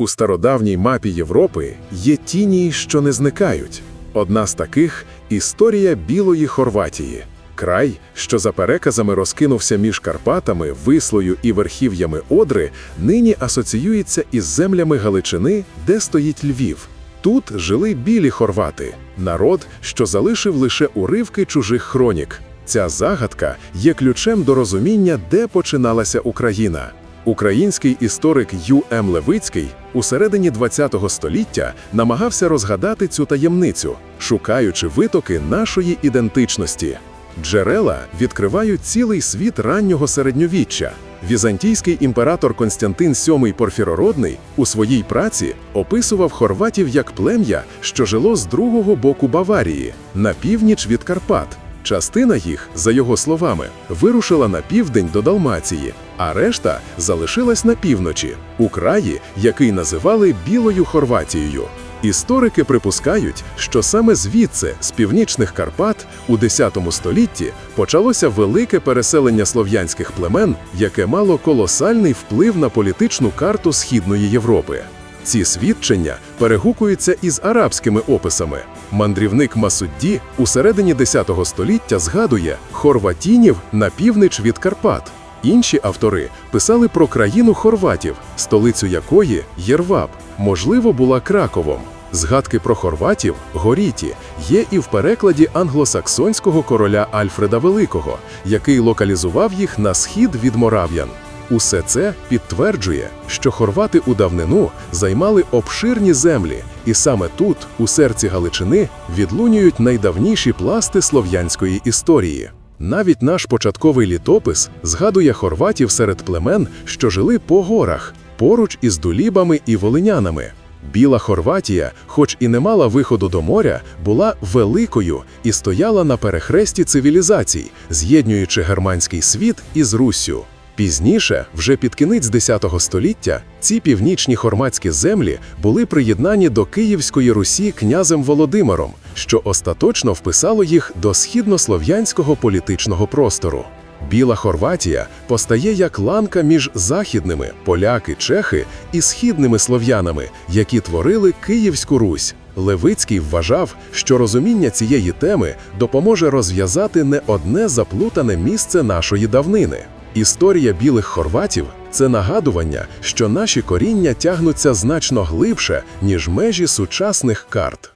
У стародавній мапі Європи є тіні, що не зникають. Одна з таких історія Білої Хорватії. Край, що за переказами розкинувся між Карпатами, Вислою і верхів'ями Одри, нині асоціюється із землями Галичини, де стоїть Львів. Тут жили білі хорвати, народ, що залишив лише уривки чужих хронік. Ця загадка є ключем до розуміння, де починалася Україна. Український історик Ю. М. Левицький у середині ХХ століття намагався розгадати цю таємницю, шукаючи витоки нашої ідентичності. Джерела відкривають цілий світ раннього середньовіччя. Візантійський імператор Константин VII Порфірородний у своїй праці описував хорватів як плем'я, що жило з другого боку Баварії, на північ від Карпат. Частина їх, за його словами, вирушила на південь до Далмації, а решта залишилась на півночі, у краї, який називали Білою Хорватією. Історики припускають, що саме звідси, з північних Карпат, у X столітті почалося велике переселення слов'янських племен, яке мало колосальний вплив на політичну карту Східної Європи. Ці свідчення перегукуються із арабськими описами. Мандрівник Масудді у середині X століття згадує хорватінів на північ від Карпат. Інші автори писали про країну хорватів, столицю якої Єрваб, можливо, була Краковом. Згадки про хорватів горіті є і в перекладі англосаксонського короля Альфреда Великого, який локалізував їх на схід від морав'ян. Усе це підтверджує, що хорвати у давнину займали обширні землі, і саме тут, у серці Галичини, відлунюють найдавніші пласти слов'янської історії. Навіть наш початковий літопис згадує хорватів серед племен, що жили по горах, поруч із дулібами і волинянами. Біла Хорватія, хоч і не мала виходу до моря, була великою і стояла на перехресті цивілізацій, з'єднуючи германський світ із Руссю. Пізніше, вже під кінець X століття, ці північні хорматські землі були приєднані до Київської Русі князем Володимиром, що остаточно вписало їх до східнослов'янського політичного простору. Біла Хорватія постає як ланка між західними поляки, чехи і східними слов'янами, які творили Київську Русь. Левицький вважав, що розуміння цієї теми допоможе розв'язати не одне заплутане місце нашої давнини. Історія білих хорватів це нагадування, що наші коріння тягнуться значно глибше, ніж межі сучасних карт.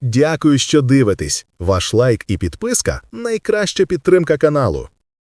Дякую, що дивитесь. Ваш лайк і підписка найкраща підтримка каналу.